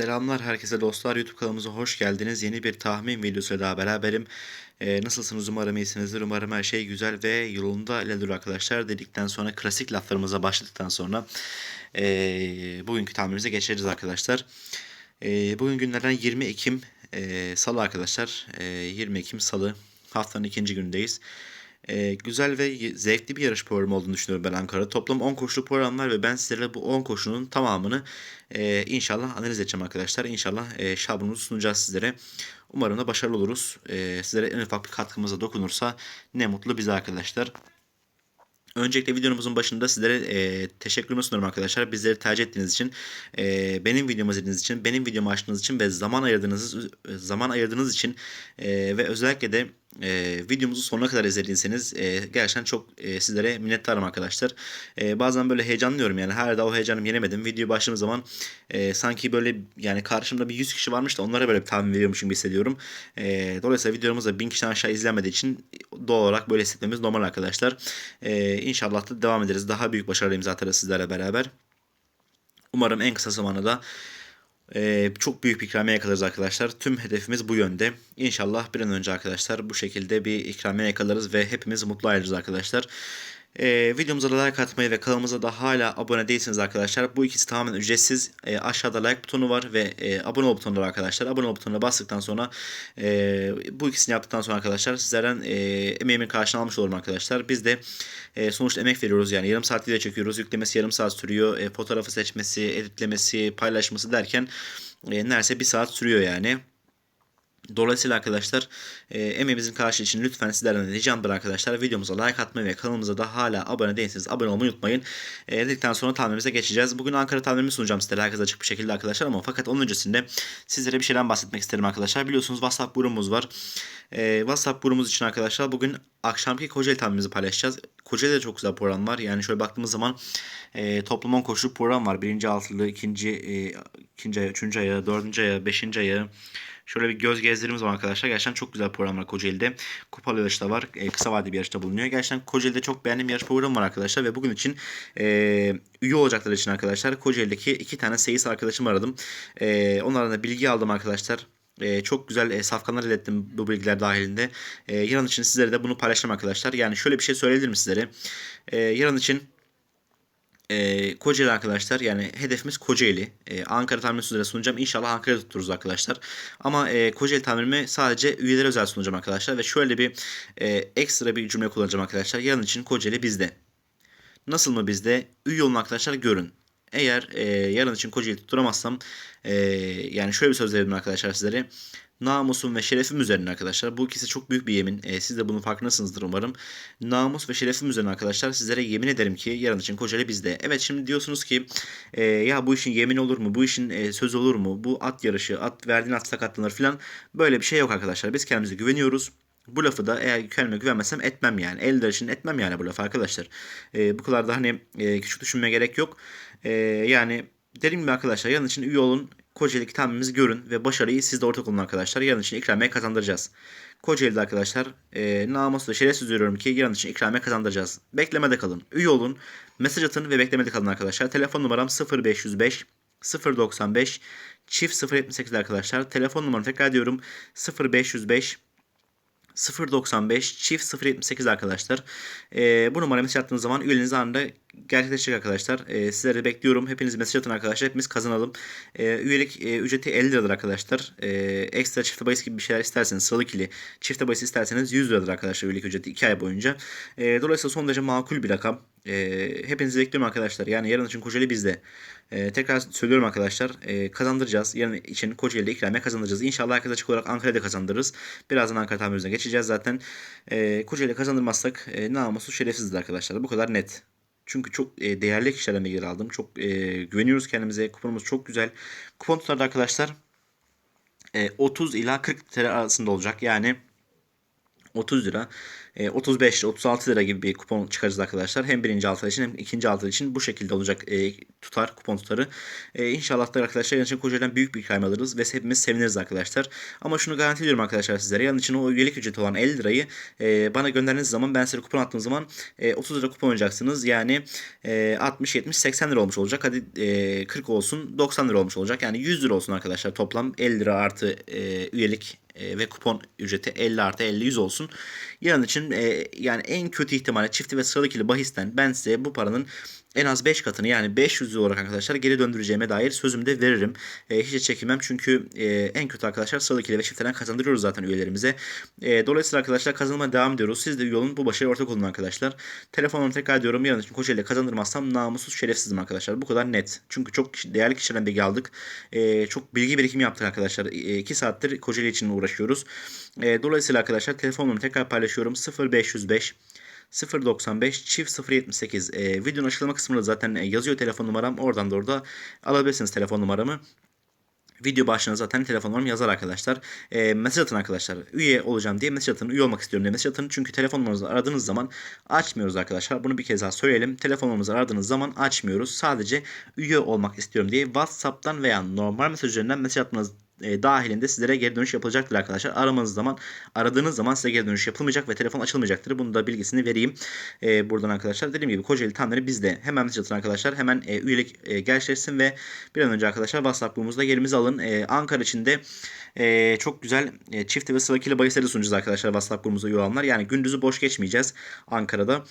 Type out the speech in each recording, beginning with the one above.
Selamlar herkese dostlar YouTube kanalımıza hoş geldiniz. Yeni bir tahmin videosuyla daha beraberim. Ee, nasılsınız umarım iyisinizdir. Umarım her şey güzel ve yolunda ilerliyor arkadaşlar. Dedikten sonra klasik laflarımıza başladıktan sonra ee, bugünkü tahminimize geçeriz arkadaşlar. Ee, bugün günlerden 20 Ekim ee, Salı arkadaşlar. Ee, 20 Ekim Salı haftanın ikinci günündeyiz. Ee, güzel ve zevkli bir yarış programı olduğunu düşünüyorum ben Ankara'da. Toplam 10 koşulu program var ve ben sizlere bu 10 koşunun tamamını e, inşallah analiz edeceğim arkadaşlar. İnşallah e, şablonumuzu sunacağız sizlere. Umarım da başarılı oluruz. E, sizlere en ufak bir katkımıza dokunursa ne mutlu bize arkadaşlar. Öncelikle videomuzun başında sizlere e, teşekkürümü sunuyorum arkadaşlar. Bizleri tercih ettiğiniz için, e, benim videomu izlediğiniz için, benim videomu açtığınız için ve zaman ayırdığınız zaman ayırdığınız için e, ve özellikle de e, videomuzu sonuna kadar izlediyseniz e, gerçekten çok e, sizlere minnettarım arkadaşlar. E, bazen böyle heyecanlıyorum yani hala o heyecanımı yenemedim. Video başladığım zaman e, sanki böyle yani karşımda bir 100 kişi varmış da onlara böyle bir tahmin veriyormuşum gibi hissediyorum. E, dolayısıyla videomuz da 1000 kişiden aşağı izlenmediği için doğal olarak böyle hissetmemiz normal arkadaşlar. E, inşallah da devam ederiz. Daha büyük başarılı imza atarız sizlerle beraber. Umarım en kısa zamanda da ee, çok büyük bir ikramiye yakalarız arkadaşlar. Tüm hedefimiz bu yönde. İnşallah bir an önce arkadaşlar bu şekilde bir ikramiye yakalarız ve hepimiz mutlu ayrılırız arkadaşlar. Ee, videomuza da like atmayı ve kanalımıza da hala abone değilseniz arkadaşlar bu ikisi tamamen ücretsiz. Ee, aşağıda like butonu var ve e, abone ol butonu var arkadaşlar. Abone ol butonuna bastıktan sonra e, bu ikisini yaptıktan sonra arkadaşlar sizlerden e, emeğimin karşılığını almış olurum arkadaşlar. Biz de e, sonuçta emek veriyoruz yani yarım saat video çekiyoruz. Yüklemesi yarım saat sürüyor. E, fotoğrafı seçmesi, editlemesi, paylaşması derken e, neredeyse bir saat sürüyor yani. Dolayısıyla arkadaşlar e, emeğimizin karşı için lütfen sizlerden ricamdır arkadaşlar. Videomuza like atmayı ve kanalımıza da hala abone değilseniz abone olmayı unutmayın. E, dedikten sonra tahminimize geçeceğiz. Bugün Ankara tahminimi sunacağım sizlere herkese açık bir şekilde arkadaşlar ama fakat onun öncesinde sizlere bir şeyden bahsetmek isterim arkadaşlar. Biliyorsunuz WhatsApp grubumuz var. E, WhatsApp grubumuz için arkadaşlar bugün akşamki Kocaeli tahminimizi paylaşacağız. Kocaeli'de çok güzel program var. Yani şöyle baktığımız zaman e, toplam 10 koşulu program var. Birinci altılı, ikinci, e, ikinci ayağı, üçüncü ayağı, dördüncü ayağı, beşinci ayağı. Şöyle bir göz gezdirimiz var arkadaşlar. Gerçekten çok güzel programlar Kocaeli'de. Kupalı yarış da var. E, kısa vadeli bir yarışta bulunuyor. Gerçekten Kocaeli'de çok beğendiğim yarış programı var arkadaşlar. Ve bugün için e, üye olacaklar için arkadaşlar Kocaeli'deki iki tane seyis arkadaşımı aradım. E, onlardan da bilgi aldım arkadaşlar. E, çok güzel e, safkanlar ilettim bu bilgiler dahilinde. E, yarın için sizlere de bunu paylaşacağım arkadaşlar. Yani şöyle bir şey söyleyebilirim sizlere. E, yarın için e, Kocaeli arkadaşlar yani hedefimiz Kocaeli. E, Ankara tahmini sizlere sunacağım. İnşallah Ankara'da tuttururuz arkadaşlar. Ama e, Kocaeli tahminimi sadece üyelere özel sunacağım arkadaşlar. Ve şöyle bir e, ekstra bir cümle kullanacağım arkadaşlar. Yarın için Kocaeli bizde. Nasıl mı bizde? Üye olun arkadaşlar görün. Eğer e, yarın için Kocaeli tutturamazsam e, yani şöyle bir söz verelim arkadaşlar sizlere. Namusum ve şerefim üzerine arkadaşlar. Bu ikisi çok büyük bir yemin. E, siz de bunun farkındasınızdır umarım. Namus ve şerefim üzerine arkadaşlar sizlere yemin ederim ki yarın için Kocaeli bizde. Evet şimdi diyorsunuz ki e, ya bu işin yemin olur mu? Bu işin e, söz olur mu? Bu at yarışı, at verdiğin at sakatlanır falan. Böyle bir şey yok arkadaşlar. Biz kendimize güveniyoruz. Bu lafı da eğer kendime güvenmezsem etmem yani. El için etmem yani bu lafı arkadaşlar. E, bu kadar da hani e, küçük düşünmeye gerek yok. E, yani dediğim gibi arkadaşlar yarın için üye olun. Kocaeli'deki tahminimizi görün ve başarıyı siz de ortak olun arkadaşlar. Yarın için ikramiye kazandıracağız. Kocaeli'de arkadaşlar e, namuslu şerefsiz diyorum ki yarın için ikramiye kazandıracağız. Beklemede kalın. Üye olun. Mesaj atın ve beklemede kalın arkadaşlar. Telefon numaram 0505 095 çift 078 arkadaşlar. Telefon numaramı tekrar diyorum 0505 095 çift 078 arkadaşlar. Ee, bu numaraya mesaj attığınız zaman üyeliğiniz anında gerçekleşecek arkadaşlar. Ee, sizleri bekliyorum. Hepiniz mesaj atın arkadaşlar. Hepimiz kazanalım. Ee, üyelik e, ücreti 50 liradır arkadaşlar. Ee, ekstra çift bahis gibi bir şeyler isterseniz sıralı ikili çift bahis isterseniz 100 liradır arkadaşlar üyelik ücreti 2 ay boyunca. Ee, dolayısıyla son derece makul bir rakam. Ee, hepinizi bekliyorum arkadaşlar. Yani yarın için Kocaeli bizde. Ee, tekrar söylüyorum arkadaşlar. Ee, kazandıracağız. Yarın için Kocaeli'de ikramiye kazandıracağız. İnşallah herkes açık olarak Ankara'da kazandırırız. Birazdan Ankara tahminimize geçeceğiz zaten. Ee, Kocaeli'de kazandırmazsak e, namussuz şerefsizdir arkadaşlar. Bu kadar net. Çünkü çok e, değerli kişilerden bilgiler aldım. Çok e, güveniyoruz kendimize. Kuponumuz çok güzel. Kupon tutarı arkadaşlar e, 30 ila 40 TL arasında olacak. Yani 30 lira, e, 35 lira, 36 lira gibi bir kupon çıkarız arkadaşlar. Hem birinci altı için hem ikinci altı için bu şekilde olacak e, tutar kupon tutarı. Ee, inşallah da arkadaşlar yarın için Kocaeli'den büyük bir ikram alırız ve hepimiz seviniriz arkadaşlar. Ama şunu garanti ediyorum arkadaşlar sizlere. Yarın için o üyelik ücreti olan 50 lirayı e, bana gönderdiğiniz zaman ben size kupon attığım zaman e, 30 lira kupon alacaksınız. Yani e, 60, 70, 80 lira olmuş olacak. Hadi e, 40 olsun 90 lira olmuş olacak. Yani 100 lira olsun arkadaşlar toplam 50 lira artı e, üyelik e, ve kupon ücreti 50 artı 50 100 olsun. Yarın için e, yani en kötü ihtimalle çifti ve sıralı ikili bahisten ben size bu paranın en az 5 katını yani 500 olarak arkadaşlar geri döndüreceğime dair sözümü de veririm. E, hiç de çekinmem çünkü e, en kötü arkadaşlar sıralı ikili ve çiftlerden kazandırıyoruz zaten üyelerimize. E, dolayısıyla arkadaşlar kazanmaya devam ediyoruz. Siz de üye olun bu başarıya ortak olun arkadaşlar. Telefonumu tekrar diyorum yarın için Kocaeli'de kazandırmazsam namussuz şerefsizim arkadaşlar. Bu kadar net. Çünkü çok değerli kişilerden bilgi aldık. E, çok bilgi birikimi yaptık arkadaşlar. 2 saattir Kocaeli için uğraşıyoruz. E, dolayısıyla arkadaşlar telefonumu tekrar paylaşıyorum. 0505 095 çift 078 e, videonun açıklama kısmında zaten e, yazıyor telefon numaram oradan da orada alabilirsiniz telefon numaramı. Video başlığına zaten telefon numaram yazar arkadaşlar. E, mesaj atın arkadaşlar. Üye olacağım diye mesaj atın. Üye olmak istiyorum diye mesaj atın. Çünkü telefon numaranızı aradığınız zaman açmıyoruz arkadaşlar. Bunu bir kez daha söyleyelim. Telefon numaranızı aradığınız zaman açmıyoruz. Sadece üye olmak istiyorum diye WhatsApp'tan veya normal mesaj üzerinden mesaj atmanız e, dahilinde sizlere geri dönüş yapılacaktır arkadaşlar. Aramanız zaman aradığınız zaman size geri dönüş yapılmayacak ve telefon açılmayacaktır. Bunu da bilgisini vereyim e, buradan arkadaşlar. Dediğim gibi Kocaeli tamları bizde. Hemen mesaj atın arkadaşlar. Hemen e, üyelik e, gerçekleşsin ve bir an önce arkadaşlar WhatsApp grubumuzda yerimizi alın. E, Ankara içinde e, çok güzel e, çift ve sıra ikili bahisleri sunacağız arkadaşlar WhatsApp grubumuza üye olanlar. Yani gündüzü boş geçmeyeceğiz Ankara'da.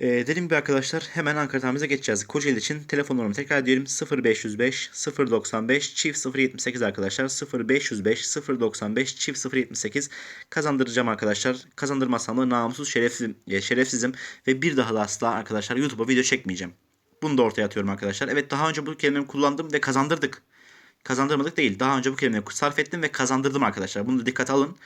Ee, dediğim gibi arkadaşlar hemen Ankara tamirimize geçeceğiz. Kocaeli için telefon numaramı tekrar ediyorum. 0505 095 çift 078 arkadaşlar. 0505 095 çift 078 kazandıracağım arkadaşlar. Kazandırmazsam da namussuz şerefsizim, e, şerefsizim ve bir daha da asla arkadaşlar YouTube'a video çekmeyeceğim. Bunu da ortaya atıyorum arkadaşlar. Evet daha önce bu kelimeyi kullandım ve kazandırdık. Kazandırmadık değil. Daha önce bu kelimeyi sarf ettim ve kazandırdım arkadaşlar. Bunu da dikkate alın.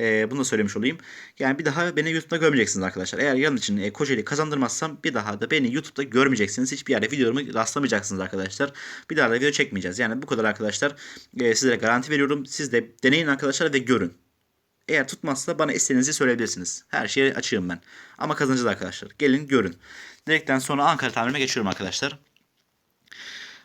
Ee, bunu da söylemiş olayım. Yani bir daha beni YouTube'da görmeyeceksiniz arkadaşlar. Eğer yarın için e, Kocaeli kazandırmazsam bir daha da beni YouTube'da görmeyeceksiniz. Hiçbir yerde videolarımı rastlamayacaksınız arkadaşlar. Bir daha da video çekmeyeceğiz. Yani bu kadar arkadaşlar. E, sizlere garanti veriyorum. Siz de deneyin arkadaşlar ve görün. Eğer tutmazsa bana istediğinizi söyleyebilirsiniz. Her şeye açığım ben. Ama kazanacağız arkadaşlar. Gelin görün. Direkten sonra Ankara tamirime geçiyorum arkadaşlar.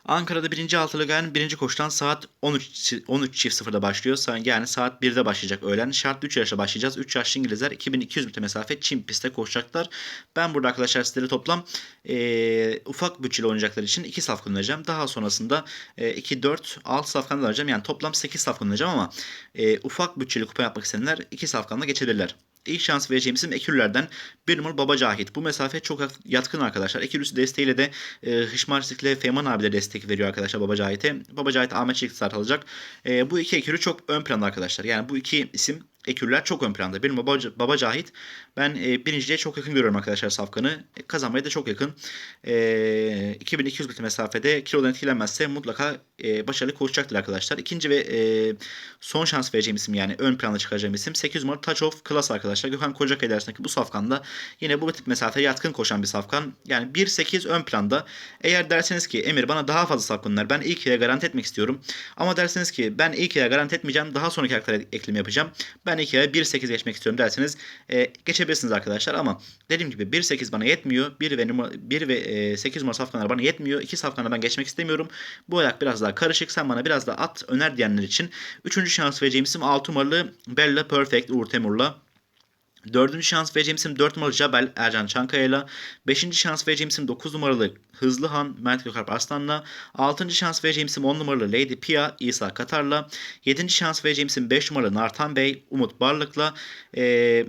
Ankara'da birinci altılı gayen birinci koşudan saat 13 13 çift sıfırda başlıyor. Yani saat 1'de başlayacak öğlen. Şartlı 3 yarışla başlayacağız. 3 yaşlı İngilizler 2200 metre mesafe Çin pistte koşacaklar. Ben burada arkadaşlar sizlere toplam e, ufak bütçeli oynayacaklar için 2 saf kullanacağım. Daha sonrasında e, 2, 4, 6 safkan alacağım. Yani toplam 8 saf kullanacağım ama e, ufak bütçeli kupa yapmak isteyenler 2 safkanla geçebilirler. İlk şans vereceğim isim Ekürler'den bir numaralı Baba Cahit. Bu mesafe çok yatkın arkadaşlar. Ekürüsü desteğiyle de e, Hışmarsik'le Feyman abi de destek veriyor arkadaşlar Baba Cahit'e. Baba Cahit Ahmet Çelik start alacak. E, bu iki Ekürü çok ön planda arkadaşlar. Yani bu iki isim Ekürler çok ön planda. Bir numara Baba, Baba Cahit. Ben e, birinciliğe çok yakın görüyorum arkadaşlar Safkan'ı. E, kazanmaya da çok yakın. E, 2200 metre mesafede kilodan etkilenmezse mutlaka e, başarılı koşacaktır arkadaşlar. İkinci ve e, son şans vereceğim isim yani ön plana çıkaracağım isim 8 numaralı Touch of Class arkadaşlar. Gökhan Kocakay dersindeki bu safkanda yine bu tip mesafeye yatkın koşan bir safkan. Yani 1.8 ön planda. Eğer derseniz ki Emir bana daha fazla safkan. Ben ilk yere garanti etmek istiyorum. Ama derseniz ki ben ilk yere garanti etmeyeceğim. Daha sonraki haklara ekleme yapacağım. Ben ilk yere 1.8 geçmek istiyorum derseniz e, geçebilirsiniz arkadaşlar ama dediğim gibi 1.8 bana yetmiyor. 1 ve numara, 1 ve e, 8 numara safkanlar bana yetmiyor. 2 safkanla ben geçmek istemiyorum. Bu ayak biraz daha karışık. Sen bana biraz da at öner diyenler için 3. şans vereceğim isim 6 numaralı Bella Perfect Uğur Temur'la. Dördüncü şans vereceğim isim 4 numaralı Jabel Ercan Çankaya'yla. Beşinci şans vereceğim isim 9 numaralı Hızlı Han Mert Gökalp Arslan'la. Altıncı şans vereceğim isim 10 numaralı Lady Pia İsa Katar'la. Yedinci şans vereceğim isim 5 numaralı Nartan Bey Umut Barlık'la. Ee,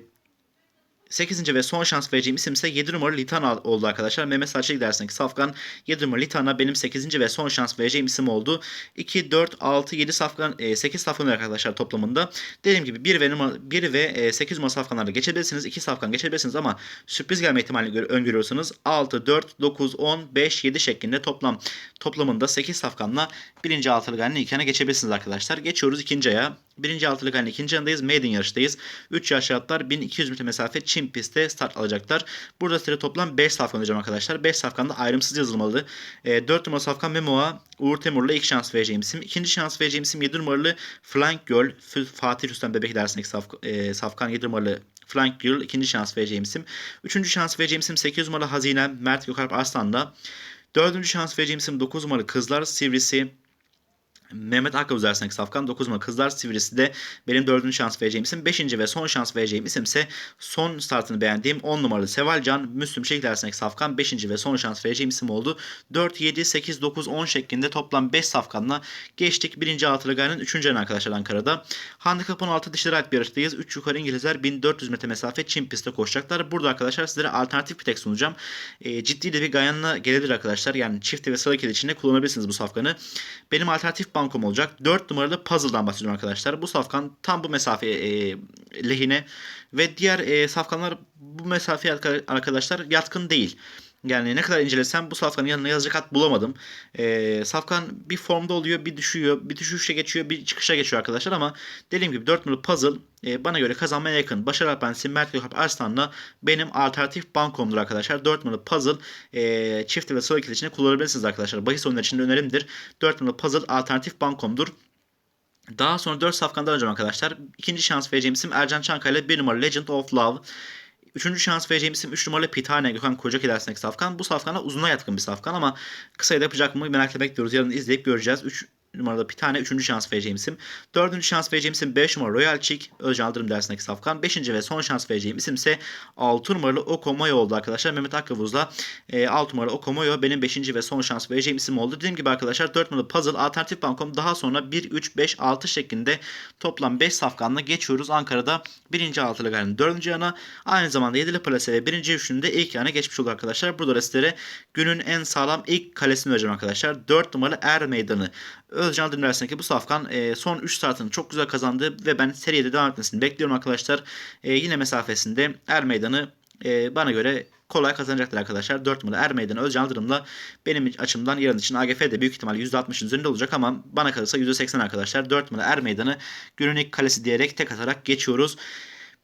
8. ve son şans vereceğim isim ise 7 numaralı Litana oldu arkadaşlar. Mehmet Saçlı dersindeki Safkan 7 numaralı Litana benim 8. ve son şans vereceğim isim oldu. 2, 4, 6, 7 Safkan, 8 Safkan arkadaşlar toplamında. Dediğim gibi 1 ve, numara, 1 ve 8 numara Safkanlarla geçebilirsiniz. 2 Safkan geçebilirsiniz ama sürpriz gelme ihtimalini öngörüyorsanız 6, 4, 9, 10, 5, 7 şeklinde toplam toplamında 8 Safkanla 1. altılı gayenin ilkine geçebilirsiniz arkadaşlar. Geçiyoruz ikinci aya. Birinci altılı gayenin ikinci yanındayız. Maiden yarıştayız. 3 yaş atlar 1200 metre mesafe Çin pistte start alacaklar. Burada size toplam 5 safkan olacağım arkadaşlar. 5 safkanda ayrımsız yazılmalı. E, 4 numaralı safkan Memo'a Uğur Temur'la ilk şans vereceğim isim. İkinci şans vereceğim isim 7 numaralı Flank Girl. Fatih Rüstem Bebek dersindeki saf, e, safkan 7 numaralı Flank Girl. ikinci şans vereceğim isim. Üçüncü şans vereceğim isim 8 numaralı Hazine Mert Gökalp Arslan'la. Dördüncü şans vereceğim isim 9 numaralı Kızlar Sivrisi. Mehmet Akkavuz dersindeki safkan 9 numara Kızlar Sivrisi de benim dördüncü şans vereceğim isim. Beşinci ve son şans vereceğim isim ise son startını beğendiğim 10 numaralı Sevalcan Müslüm Şekil dersindeki safkan 5. ve son şans vereceğim isim oldu. 4, 7, 8, 9, 10 şeklinde toplam 5 safkanla geçtik. Birinci altılı gayenin 3. ayını arkadaşlar Ankara'da. Handikap 16 dişleri ait bir yarıştayız. 3 yukarı İngilizler 1400 metre mesafe Çin pistte koşacaklar. Burada arkadaşlar sizlere alternatif bir tek sunacağım. E, ciddi de bir gayanla gelebilir arkadaşlar. Yani çift ve sıra kilit içinde kullanabilirsiniz bu safkanı. Benim alternatif bankom olacak. 4 numaralı puzzle'dan bahsediyorum arkadaşlar. Bu safkan tam bu mesafe e, lehine ve diğer e, safkanlar bu mesafeye arkadaşlar yatkın değil. Yani ne kadar incelesem bu safkanın yanına yazacak at bulamadım. Ee, safkan bir formda oluyor, bir düşüyor, bir düşüşe geçiyor, bir çıkışa geçiyor arkadaşlar ama dediğim gibi 4 numaralı puzzle e, bana göre kazanmaya yakın. Başar Alpensi, Mert Gökalp Arslan'la benim alternatif bankomdur arkadaşlar. 4 numaralı puzzle e, çift ve sıra ikili içinde kullanabilirsiniz arkadaşlar. Bahis oyunları için de önerimdir. 4 numaralı puzzle alternatif bankomdur. Daha sonra 4 safkandan önce arkadaşlar. ikinci şans vereceğim isim Ercan Çankaya 1 numaralı Legend of Love. Üçüncü şans vereceğim isim 3 numaralı Pitane Gökhan Kocak ilerisindeki safkan. Bu safkana uzuna yatkın bir safkan ama kısaya da yapacak mı merakla bekliyoruz. Yarın izleyip göreceğiz. 3 numarada bir tane. Üçüncü şans vereceğim isim. Dördüncü şans vereceğim isim 5 numara Royal Chick. Özcan Aldırım dersindeki safkan. Beşinci ve son şans vereceğim isim ise 6 numaralı Okomoyo oldu arkadaşlar. Mehmet Akkavuz'la e, 6 numaralı Okomoyo benim 5. ve son şans vereceğim isim oldu. Dediğim gibi arkadaşlar 4 numaralı Puzzle Alternatif Bankom daha sonra 1, 3, 5, 6 şeklinde toplam 5 safkanla geçiyoruz. Ankara'da 1. altılı gayrının 4. yana aynı zamanda 7'li plase ve 1. üçünde ilk yana geçmiş oldu arkadaşlar. Burada sizlere günün en sağlam ilk kalesini vereceğim arkadaşlar. 4 numaralı Er Meydanı. Özcan Aldırım dersindeki bu safkan e, son 3 startını çok güzel kazandı ve ben seride devam etmesini bekliyorum arkadaşlar. E, yine mesafesinde Er Meydanı e, bana göre kolay kazanacaktır arkadaşlar. 4 numara Er Meydanı Özcan Aldırım'la benim açımdan yarın için AGF'de büyük ihtimal %60'ın üzerinde olacak ama bana kalırsa %80 arkadaşlar. 4 numara Er Meydanı günün kalesi diyerek tek atarak geçiyoruz.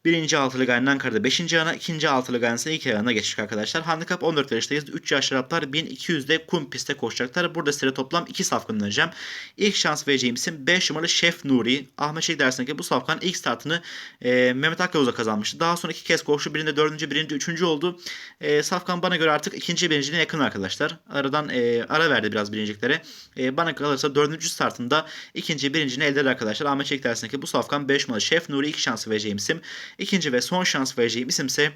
Birinci altılı gayenin Ankara'da 5. ayağına, ikinci altılı gayenin ise ilk ayağına geçtik arkadaşlar. Handikap 14 yarıştayız. 3 yaş Araplar 1200'de kum pistte koşacaklar. Burada size toplam 2 safkan önereceğim. İlk şans vereceğim isim 5 numaralı Şef Nuri. Ahmet Şek dersindeki bu safkan ilk startını e, Mehmet Akkavuz'a kazanmıştı. Daha sonra iki kez koştu. Birinde dördüncü, birinde üçüncü oldu. E, safkan bana göre artık ikinci birinciliğine yakın arkadaşlar. Aradan e, ara verdi biraz birinciliklere. E, bana kalırsa dördüncü startında ikinci birincini elde eder arkadaşlar. Ahmet Şek dersindeki bu safkan 5 numaralı Şef Nuri ilk şansı vereceğim isim. İkinci ve son şans vereceğim isimse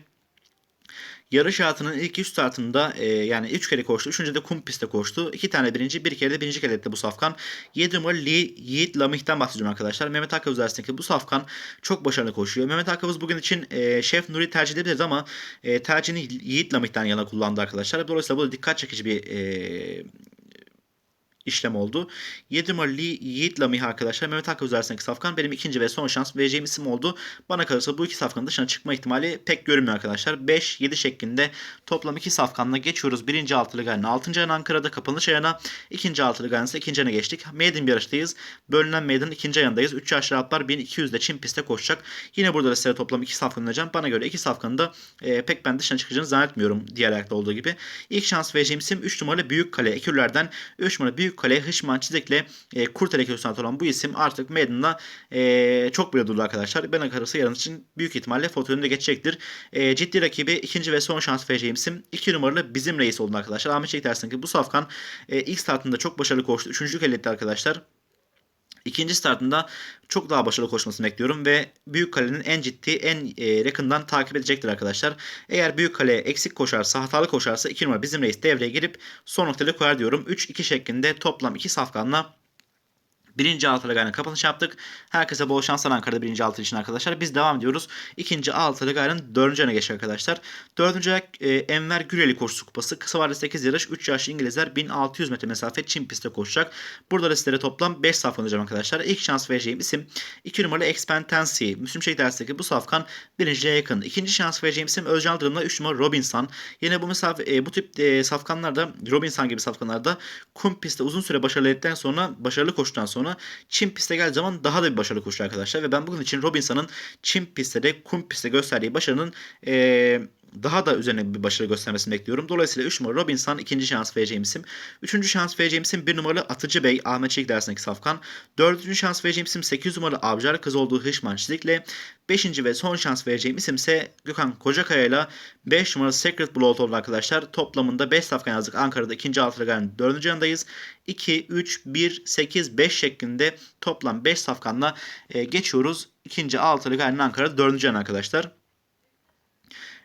Yarış hayatının ilk 3 startında e, yani 3 kere koştu. 3. de kum pistte koştu. 2 tane birinci, bir kere de birinci kere etti bu safkan. 7 numaralı Lee Yiğit Lamih'ten bahsediyorum arkadaşlar. Mehmet Akkavuz dersindeki bu safkan çok başarılı koşuyor. Mehmet Akkavuz bugün için e, Şef Nuri tercih edebilirdi ama e, tercihini Yiğit Lamih'ten yana kullandı arkadaşlar. Dolayısıyla bu da dikkat çekici bir e, işlem oldu. 7 numaralı Yiğit arkadaşlar. Mehmet Hakkı üzerindeki safkan benim ikinci ve son şans vereceğim isim oldu. Bana kalırsa bu iki safkanın dışına çıkma ihtimali pek görünmüyor arkadaşlar. 5-7 şeklinde toplam iki safkanla geçiyoruz. Birinci altılı gayrının 6. ayağına Ankara'da kapanış ayağına. ikinci altılı gayrının ise ikinci ayağına geçtik. Maiden bir yarıştayız. Bölünen Maiden'ın ikinci ayağındayız. 3 yaşlı atlar 1200'de Çin pistte koşacak. Yine burada da size toplam iki safkan önereceğim. Bana göre iki safkanın da e, pek ben dışına çıkacağını zannetmiyorum diğer ayakta olduğu gibi. İlk şans vereceğim isim 3 numaralı Büyük Kale. Ekürlerden 3 numaralı Büyük Kale Hışman Çizek'le e, Kurtelek Hüsnat olan bu isim artık Maiden'la e, çok bile durdu arkadaşlar. Ben akarısı yarın için büyük ihtimalle foto önünde geçecektir. E, ciddi rakibi ikinci ve son şans vereceğim isim 2 numaralı bizim reis oldu arkadaşlar. Ahmet Çelik dersin ki bu safkan e, ilk startında çok başarılı koştu. Üçüncülük elde etti arkadaşlar. İkinci startında çok daha başarılı koşmasını bekliyorum ve Büyük Kale'nin en ciddi, en e, yakından takip edecektir arkadaşlar. Eğer Büyük Kale eksik koşarsa, hatalı koşarsa 2 numara bizim reis devreye girip son noktayla koyar diyorum. 3-2 şeklinde toplam 2 safkanla Birinci altılı gayrının kapanış yaptık. Herkese bol şanslar Ankara'da birinci altı için arkadaşlar. Biz devam ediyoruz. İkinci altılı gayrının dördüncü öne geçiyor arkadaşlar. Dördüncü ayak e, Enver Güreli koşusu kupası. Kısa vadeli 8 yarış. 3 yaşlı İngilizler 1600 metre mesafe Çin pistte koşacak. Burada da sizlere toplam 5 safkan alacağım arkadaşlar. İlk şans vereceğim isim 2 numaralı Expentency. Müslüm Şehit dersteki bu safkan birinciliğe yakın. İkinci şans vereceğim isim Özcan Dırım'la 3 numara Robinson. Yine bu mesafe e, bu tip e, safkanlarda Robinson gibi safkanlarda kum pistte uzun süre başarılı ettikten sonra başarılı koştuktan sonra sonra Çin piste geldiği zaman daha da bir başarılı koşuyor arkadaşlar. Ve ben bugün için Robinson'ın Çin pistte de kum pistte gösterdiği başarının e, daha da üzerine bir başarı göstermesini bekliyorum. Dolayısıyla 3 numaralı Robinson ikinci şans vereceğim isim. Üçüncü şans vereceğim isim 1 numaralı Atıcı Bey Ahmet Çelik dersindeki Safkan. Dördüncü şans vereceğim isim 8 numaralı Avcılar Kız olduğu Hışman Çizik'le. Beşinci ve son şans vereceğim isim ise Gökhan Kocakaya ile 5 numaralı Secret Blood oldu arkadaşlar. Toplamında 5 safkan yazdık. Ankara'da ikinci altılı gayenin dördüncü yanındayız. 2, 3, 1, 8, 5 şeklinde toplam 5 safkanla e, geçiyoruz. İkinci altılı gayenin Ankara'da dördüncü yanı arkadaşlar.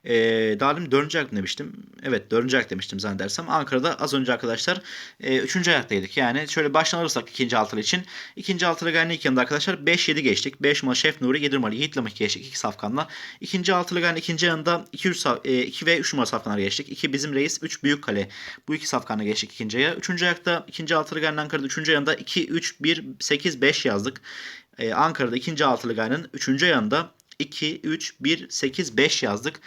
Ee, daha demin dördüncü ayak demiştim. Evet dördüncü ayak demiştim zannedersem. Ankara'da az önce arkadaşlar e, üçüncü ayaktaydık. Yani şöyle baştan alırsak ikinci altılı için. ikinci altılı gayenin ilk yanında arkadaşlar 5-7 geçtik. 5 numaralı Şef Nuri, 7 numaralı Yiğit Lamık geçtik. 2 safkanla. İkinci altılı gayenin ikinci yanında 2, 3, 2 ve 3 numaralı safkanlar geçtik. 2 bizim reis, 3 büyük kale. Bu iki safkanla geçtik ikinci aya. Üçüncü ayakta ikinci altılı gayenin Ankara'da üçüncü yanında 2, 3, 1, 8, 5 yazdık. Ee, Ankara'da ikinci altılı gayenin üçüncü yanında 2, 3, 1, 8, 5 yazdık.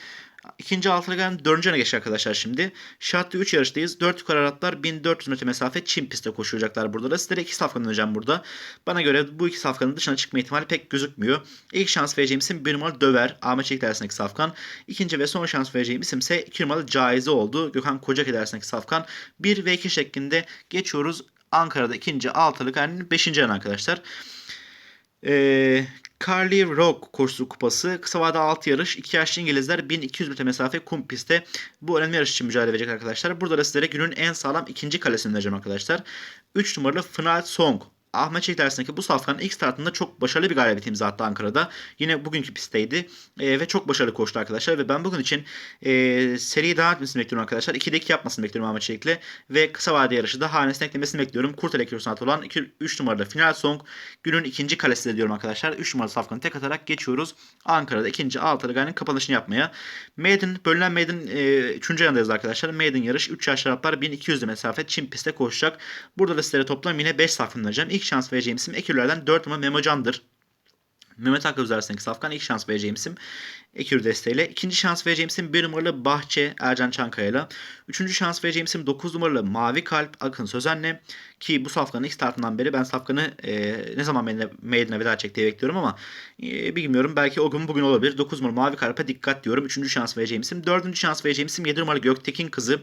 İkinci altılı gelen dördüncü öne geçti arkadaşlar şimdi. Şartlı 3 yarıştayız. 4 yukarı aratlar 1400 metre mesafe Çin pistte koşacaklar burada da. Sizlere iki safkan öneceğim burada. Bana göre bu iki safkanın dışına çıkma ihtimali pek gözükmüyor. İlk şans vereceğim isim 1 numaralı Döver. Ahmet Çelik dersindeki safkan. İkinci ve son şans vereceğim isim ise 2 numaralı Caize oldu. Gökhan Kocak dersindeki safkan. 1 ve 2 şeklinde geçiyoruz. Ankara'da ikinci altılı gayenin 5. yan arkadaşlar. Ee, Carly Rock koşusu kupası. Kısa vade 6 yarış. 2 yaşlı İngilizler 1200 metre mesafe kum pistte. Bu önemli yarış için mücadele verecek arkadaşlar. Burada da sizlere günün en sağlam ikinci kalesini vereceğim arkadaşlar. 3 numaralı Final Song. Ahmet Çelik dersindeki bu safkanın ilk startında çok başarılı bir galibiyet imza attı Ankara'da. Yine bugünkü pistteydi e, ve çok başarılı koştu arkadaşlar. Ve ben bugün için e, seriyi devam etmesini bekliyorum arkadaşlar. 2'de 2 yapmasını bekliyorum Ahmet Çelik'le. Ve kısa vade yarışı da hanesine eklemesini bekliyorum. Kurtelek Yursanat olan 3 numaralı final song günün ikinci kalesi de diyorum arkadaşlar. 3 numaralı safkanı tek atarak geçiyoruz. Ankara'da ikinci altılı gayenin kapanışını yapmaya. Maiden, bölünen Maiden 3. E, yanındayız arkadaşlar. Maiden yarış 3 yaş şaraplar 1200 mesafe Çin pistte koşacak. Burada da sizlere toplam yine 5 safkan vereceğim. İlk şans vereceğim isim Ekürlerden 4 numara Memocan'dır. Mehmet Hakkı üzerindeki safkan ilk şans vereceğim isim Ekür desteğiyle. İkinci şans vereceğim isim 1 numaralı Bahçe Ercan Çankaya'yla. Üçüncü şans vereceğim isim 9 numaralı Mavi Kalp Akın Sözen'le. Ki bu safkanın ilk startından beri ben safkanı e, ne zaman meydanına veda çek diye bekliyorum ama e, bilmiyorum. Belki o gün bugün olabilir. 9 numaralı Mavi Kalp'e dikkat diyorum. Üçüncü şans vereceğim isim. Dördüncü şans vereceğim isim 7 numaralı Göktekin kızı.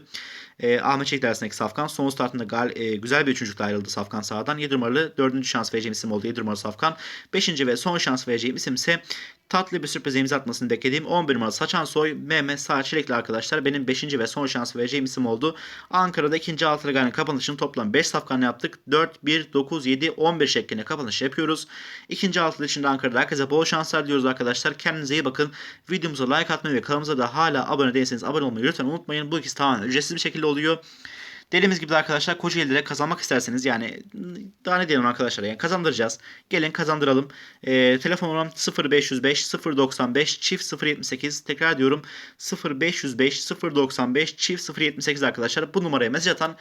E, Ahmet Çelik dersindeki Safkan. Son startında gal, e, güzel bir üçüncülükle ayrıldı Safkan sağdan. 7 numaralı dördüncü şans vereceğim isim oldu 7 numaralı Safkan. Beşinci ve son şans vereceğim isim ise tatlı bir sürpriz imza atmasını beklediğim 11 numaralı Saçan Soy Mehmet Sağ Çilekli arkadaşlar benim 5. ve son şans vereceğim isim oldu. Ankara'da ikinci altılı gayenin kapanışını toplam 5 safkanla yaptık. 4, 1, 9, 7, 11 şeklinde kapanış yapıyoruz. İkinci altılı için de Ankara'da herkese bol şanslar diliyoruz arkadaşlar. Kendinize iyi bakın. Videomuza like atmayı ve kanalımıza da hala abone değilseniz abone olmayı lütfen unutmayın. Bu ikisi tamamen ücretsiz bir şekilde oluyor. Dediğimiz gibi de arkadaşlar Kocaeli'de kazanmak isterseniz yani daha ne diyelim arkadaşlar yani kazandıracağız. Gelin kazandıralım. E, telefon numaram 0505 095 çift 078 tekrar diyorum 0505 095 çift 078 arkadaşlar. Bu numaraya mesaj atan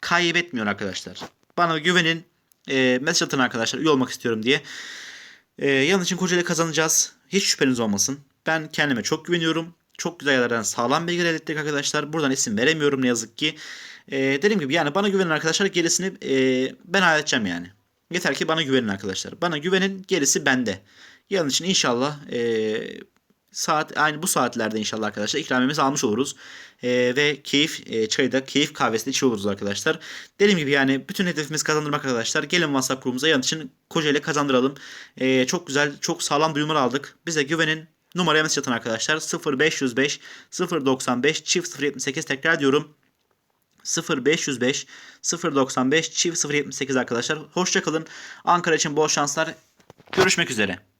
kaybetmiyor arkadaşlar. Bana güvenin e, mesaj atın arkadaşlar üye olmak istiyorum diye. E, yanın için Kocaeli kazanacağız. Hiç şüpheniz olmasın. Ben kendime çok güveniyorum. Çok güzel yerlerden sağlam bilgiler ettik arkadaşlar. Buradan isim veremiyorum ne yazık ki. Ee, dediğim gibi yani bana güvenin arkadaşlar gerisini e, ben halledeceğim yani. Yeter ki bana güvenin arkadaşlar. Bana güvenin gerisi bende. Yarın için inşallah e, saat aynı bu saatlerde inşallah arkadaşlar ikramimizi almış oluruz. E, ve keyif e, çayı da keyif kahvesi de içiyor oluruz arkadaşlar. Dediğim gibi yani bütün hedefimiz kazandırmak arkadaşlar. Gelin WhatsApp grubumuza yarın için Kocaeli kazandıralım. E, çok güzel çok sağlam duyumlar aldık. Bize güvenin. Numaraya mesaj atın arkadaşlar. 0505 095 çift 078 tekrar diyorum. 0505 095 çift 078 arkadaşlar. Hoşçakalın. Ankara için bol şanslar. Görüşmek üzere.